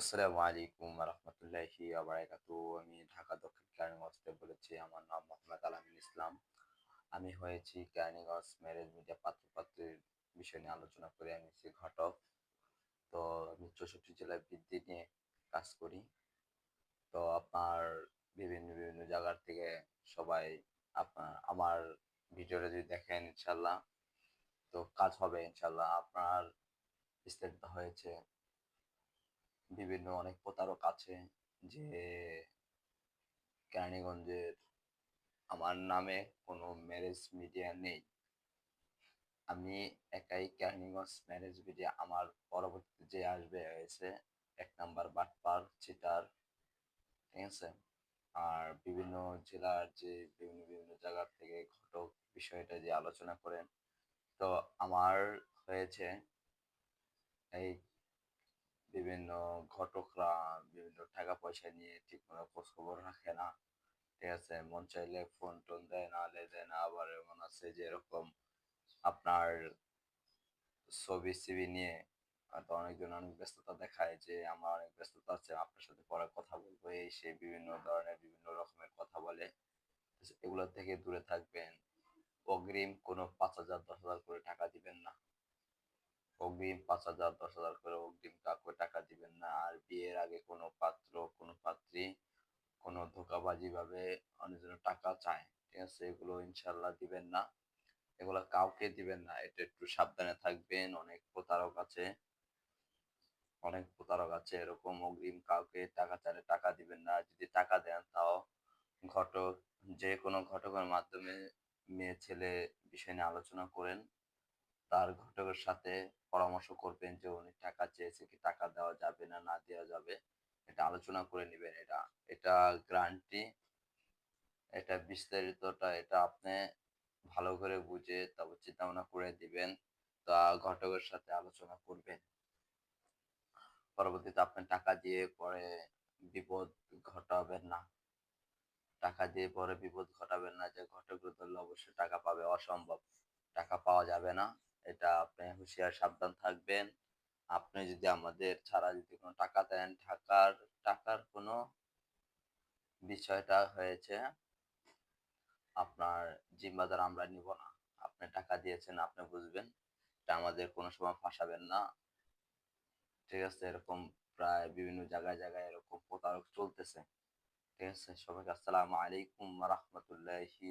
আসসালামু আলাইকুম রহমতুল্লাহি আবরাকাতু আমি ঢাকা দক্ষিণ কেরানীগঞ্জ থেকে বলেছি, আমার নাম মোহাম্মদ আলামিন ইসলাম। আমি হয়েছি কেরানীগঞ্জ ম্যারেজ মিডিয়া পাত্রপাত্রীর বিষয় নিয়ে আলোচনা করে, আমি হচ্ছি ঘটক। তো আমি চৌষট্টি জেলায় বৃদ্ধি নিয়ে কাজ করি। তো আপনার বিভিন্ন বিভিন্ন জায়গার থেকে সবাই আপনার, আমার ভিডিওটা যদি দেখেন ইনশাল্লাহ তো কাজ হবে ইনশাল্লাহ আপনার বিস্তারিত হয়েছে বিভিন্ন অনেক প্রতারক আছে যে কেরানীগঞ্জের আমার নামে কোনো ম্যারেজ মিডিয়া নেই। আমি একাই কেরানীগঞ্জ ম্যারেজ মিডিয়া আমার পরবর্তীতে যে আসবে হয়েছে, এক নাম্বার বাটপার, চিটার, ঠিক আছে? আর বিভিন্ন জেলার যে বিভিন্ন বিভিন্ন জায়গার থেকে ঘটক বিষয়টা যে আলোচনা করেন। তো আমার হয়েছে এই বিভিন্ন ঘটকরা বিভিন্ন টাকা পয়সা নিয়ে ঠিক মতো খোঁজ খবর রাখে না। ঠিক আছে, মন চাইলে ফোন টোন দেয়, না আলে দেয় না। আবার এমন আছে যে এরকম আপনার ছবি সিবি নিয়ে হয়তো অনেকজন অনেক ব্যস্ততা দেখায় যে, আমার অনেক ব্যস্ততা আছে আপনার সাথে পরে কথা বলব। এই সে বিভিন্ন ধরনের, বিভিন্ন রকমের কথা বলে। এগুলো থেকে দূরে থাকবেন। অগ্রিম কোনো পাঁচ হাজার, দশ হাজার করে টাকা দিবেন না। অগ্রিম পাঁচ হাজার, দশ হাজার করে অগ্রিম কাউকে টাকা দিবেন না। আর বিয়ের আগে কোনো পাত্র, কোনো পাত্রী কোনো ধোকাবাজি ভাবে অনেকজন টাকা চায়, ঠিক আছে? এগুলো ইনশাল্লাহ দিবেন না। এগুলো কাউকে দিবেন না। এটা একটু সাবধানে থাকবেন। অনেক প্রতারক আছে। অনেক প্রতারক আছে। এরকম অগ্রিম কাউকে টাকা চাইলে টাকা দিবেন না। যদি টাকা দেন তাও ঘটক, যে কোনো ঘটকের মাধ্যমে মেয়ে, ছেলে বিষয় নিয়ে আলোচনা করেন। তার ঘটকের সাথে পরামর্শ করবেন যে উনি টাকা চেয়েছে কি টাকা দেওয়া যাবে না না দেওয়া যাবে। এটা আলোচনা করে নেবেন। এটা এটা গ্রান্টি এটা বিস্তারিতটা, এটা আপনি ভালো করে বুঝে তারপর চিন্তা ভাবনা করে দিবেন, তা ঘটকের সাথে আলোচনা করবেন। পরবর্তীতে আপনি টাকা দিয়ে পরে বিপদ ঘটাবেন না। টাকা দিয়ে পরে বিপদ ঘটাবেন না যে ঘটক ধরলে অবশ্যই টাকা পাবে। অসম্ভব। টাকা পাওয়া যাবে না। এটা আপনি হুঁশিয়ার সাবধান থাকবেন। আপনি যদি আমাদের ছাড়া যদি কোনো টাকা দেন, টাকার টাকার কোনো বিষয়টা হয়েছে, আপনার জিম্মাদার আমরা নিব না। আপনি টাকা দিয়েছেন, আপনি বুঝবেন। এটা আমাদের কোনো সময় ফাঁসাবেন না। ঠিক আছে? এরকম প্রায় বিভিন্ন জায়গায় জায়গায় এরকম প্রতারক চলতেছে। ঠিক আছে? সবাইকে আসসালামু আলাইকুম রহমতুল্লাহি